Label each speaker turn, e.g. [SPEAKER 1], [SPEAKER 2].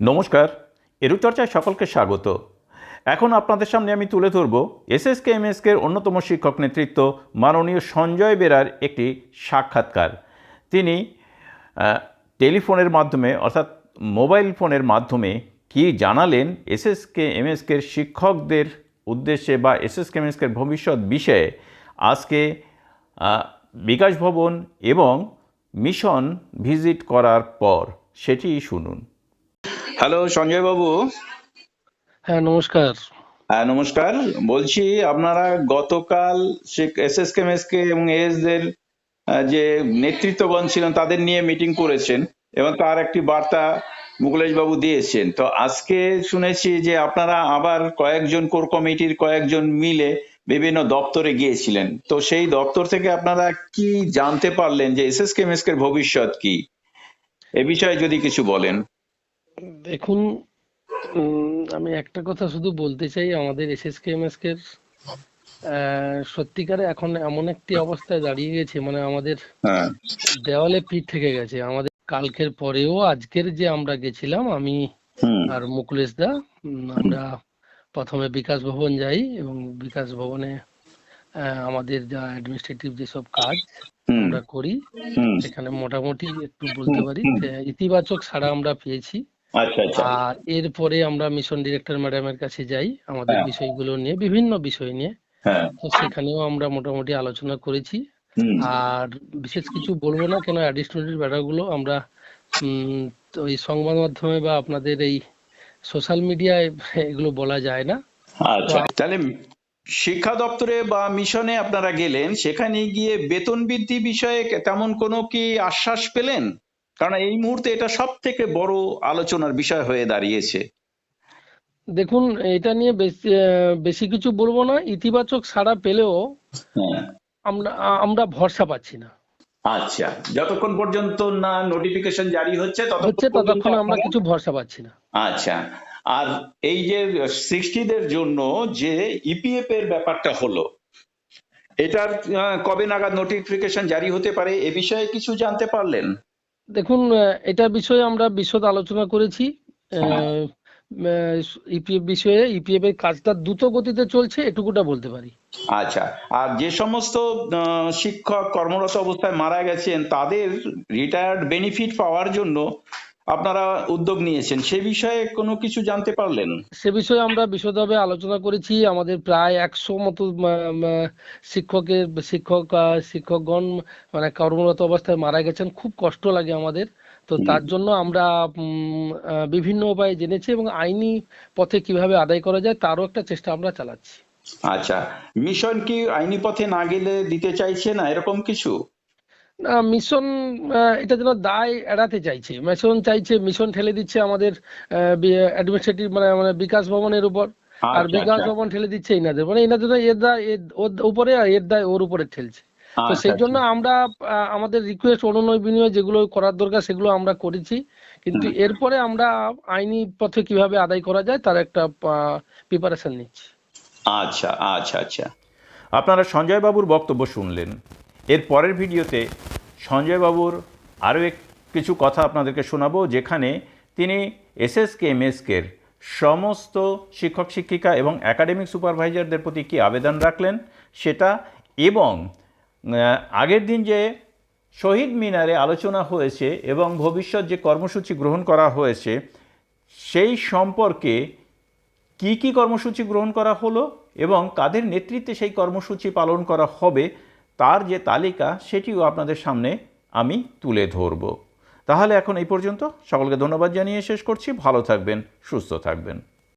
[SPEAKER 1] নমস্কার এরুচর্চায় সকলকে স্বাগত। এখন আপনাদের সামনে আমি তুলে ধরব এসএসকে এমএসকের অন্যতম শিক্ষক নেতৃত্ব মাননীয় সঞ্জয় বেরার একটি সাক্ষাৎকার। তিনি টেলিফোনের মাধ্যমে অর্থাৎ মোবাইল ফোনের মাধ্যমে কি জানালেন এসএসকে এমএসকের শিক্ষকদের উদ্দেশ্যে বা এসএসকে এমএসকের ভবিষ্যৎ বিষয়ে? আজকে বিকাশ ভবন এবং মিশন ভিজিট করার পর, সেটি শুনুন। হ্যালো সঞ্জয় বাবু।
[SPEAKER 2] হ্যাঁ নমস্কার।
[SPEAKER 1] হ্যাঁ নমস্কার। বলছি আপনারা গতকাল এস এস কে এবং এস দের যে নেতৃত্বগণ ছিলেন তাদের নিয়ে মিটিং করেছেন এবং তার একটি বার্তা মুকুলেশ বাবু দিয়েছেন। তো আজকে শুনেছি যে আপনারা আবার কয়েকজন কোর কমিটির কয়েকজন মিলে বিভিন্ন দপ্তরে গিয়েছিলেন। তো সেই দপ্তর থেকে আপনারা কি জানতে পারলেন যে এস এস কে এর ভবিষ্যৎ কি? এ বিষয়ে যদি কিছু বলেন।
[SPEAKER 2] দেখুন উম, আমি একটা কথা শুধু বলতে চাই আমাদের এসএসকেএমএস এর আহ, সত্যিকারে এখন এমন একটি অবস্থায় দাঁড়িয়ে গেছে মানে আমাদের
[SPEAKER 1] হ্যাঁ।
[SPEAKER 2] দেওয়ালে পিঠ থেকে গেছে। আমাদের কালকের পরেও আজকের যে আমরা গেছিলাম আমি আর মুকুলেশ দা আমরা প্রথমে বিকাশ ভবন যাই এবং বিকাশ ভবনে আহ, আমাদের যা অ্যাডমিনিস্ট্রেটিভ যেসব কাজ আমরা করি সেখানে মোটামুটি একটু বলতে পারি ইতিবাচক সাড়া আমরা পেয়েছি।
[SPEAKER 1] আচ্ছা আচ্ছা।
[SPEAKER 2] আর এরপরে আমরা মিশন ডিরেক্টর ম্যাডামের কাছে যাই আমাদের
[SPEAKER 1] হ্যাঁ।
[SPEAKER 2] বিষয়গুলো নিয়ে বিভিন্ন বিষয় নিয়ে।
[SPEAKER 1] হ্যাঁ।
[SPEAKER 2] তো সেখানেও আমরা মোটামুটি আলোচনা করেছি। আর বিশেষ কিছু বলব না কেন অ্যাডিশনাল ব্যাপারগুলো আমরা উম, ওই সংবাদ মাধ্যমে বা আপনাদের এই সোশ্যাল মিডিয়ায় এগুলো বলা যায় না।
[SPEAKER 1] আচ্ছা। তাহলে শিক্ষা দপ্তরে বা মিশনে আপনারা গেলেন সেখানে গিয়ে বেতন বৃদ্ধি বিষয়ে তেমন কোনো কি আশ্বাস পেলেন? কারণ এই মুহূর্তে এটা সব থেকে বড় আলোচনার বিষয় হয়ে দাঁড়িয়েছে।
[SPEAKER 2] দেখুন এটা নিয়ে বেশি বেশি কিছু বলব না। ইতিবাচক সাড়া পেলেও
[SPEAKER 1] হ্যাঁ।
[SPEAKER 2] আমরা আমরা ভরসা পাচ্ছি না।
[SPEAKER 1] আচ্ছা যতক্ষণ পর্যন্ত না নোটিফিকেশন জারি হচ্ছে
[SPEAKER 2] হচ্ছে
[SPEAKER 1] ততক্ষণ
[SPEAKER 2] আমরা কিছু ভরসা পাচ্ছি না।
[SPEAKER 1] আচ্ছা আর এই যে সিক্সটিদের জন্য যে ইপিএফ এর ব্যাপারটা হলো এটার কবে নাগাদ নোটিফিকেশন জারি হতে পারে এ বিষয়ে কিছু জানতে পারলেন?
[SPEAKER 2] দেখুন এটা বিষয়ে আমরা বিশদ আলোচনা করেছি। ইপিএফ বিষয়ে ইপিএফ এর কাজটা দ্রুত গতিতে চলছে, এটুকুটা বলতে পারি।
[SPEAKER 1] আচ্ছা আর যে সমস্ত শিক্ষক কর্মরত অবস্থায় মারা গেছেন, তাদের রিটায়ার্ড বেনিফিট পাওয়ার জন্য আপনারা উদ্যোগ নিয়েছেন সে বিষয়ে কোনো কিছু জানতে পারলেন?
[SPEAKER 2] সে বিষয়ে আমরা বিশদভাবে আলোচনা করেছি। আমাদের প্রায় একশো মতো শিক্ষকের শিক্ষক শিক্ষকগণ মানে কর্মরত অবস্থায় মারা গেছেন। খুব কষ্ট লাগে আমাদের। তো তার জন্য আমরা বিভিন্ন উপায়ে জেনেছি এবং আইনি পথে কীভাবে আদায় করা যায় তারও একটা চেষ্টা আমরা চালাচ্ছি।
[SPEAKER 1] আচ্ছা মিশন কি আইনি পথে না গেলে দিতে চাইছে না? এরকম কিছু?
[SPEAKER 2] মিশন আহ, এটা যেন দায় এড়াতে চাইছে। মিশন চাইছে মিশন ঠেলে দিচ্ছে আমাদের অ্যাডমিনিস্ট্রেটিভ মানে মানে বিকাশ ভবনের উপর। আর
[SPEAKER 1] আচ্ছা,
[SPEAKER 2] বিকাশ
[SPEAKER 1] আচ্ছা।
[SPEAKER 2] ভবন ঠেলে দিচ্ছে এনাদের। মানে এনাদের এর দায় ওর উপরে আর এর দায় ওর উপরে ঠেলছে। তো
[SPEAKER 1] আচ্ছা,
[SPEAKER 2] সেই জন্য আমরা আমাদের রিকোয়েস্ট অনুনয় বিনয় যেগুলো করার দরকার সেগুলো আমরা করেছি। কিন্তু এরপরে আমরা আইনি পথে কীভাবে আদায় করা যায় তার একটা প্রিপারেশন নিচ্ছি।
[SPEAKER 1] আচ্ছা আচ্ছা আচ্ছা। আপনারা সঞ্জয় বাবুর বক্তব্য শুনলেন। এর পরের ভিডিওতে সঞ্জয় বাবুর আরও এক কিছু কথা আপনাদেরকে শোনাবো, যেখানে তিনি এসএসকে এমএসকের সমস্ত শিক্ষক, শিক্ষিকা এবং একাডেমিক সুপারভাইজারদের প্রতি কী আবেদন রাখলেন সেটা এবং আগের দিন যে শহীদ মিনারে আলোচনা হয়েছে এবং ভবিষ্যৎ যে কর্মসূচি গ্রহণ করা হয়েছে, সেই সম্পর্কে কি কি কর্মসূচি গ্রহণ করা হলো এবং কাদের নেতৃত্বে সেই কর্মসূচি পালন করা হবে তার যে তালিকা, সেটিও আপনাদের সামনে আমি তুলে ধরব। তাহলে এখন এই পর্যন্ত। সকলকে ধন্যবাদ জানিয়ে শেষ করছি। ভালো থাকবেন, সুস্থ থাকবেন।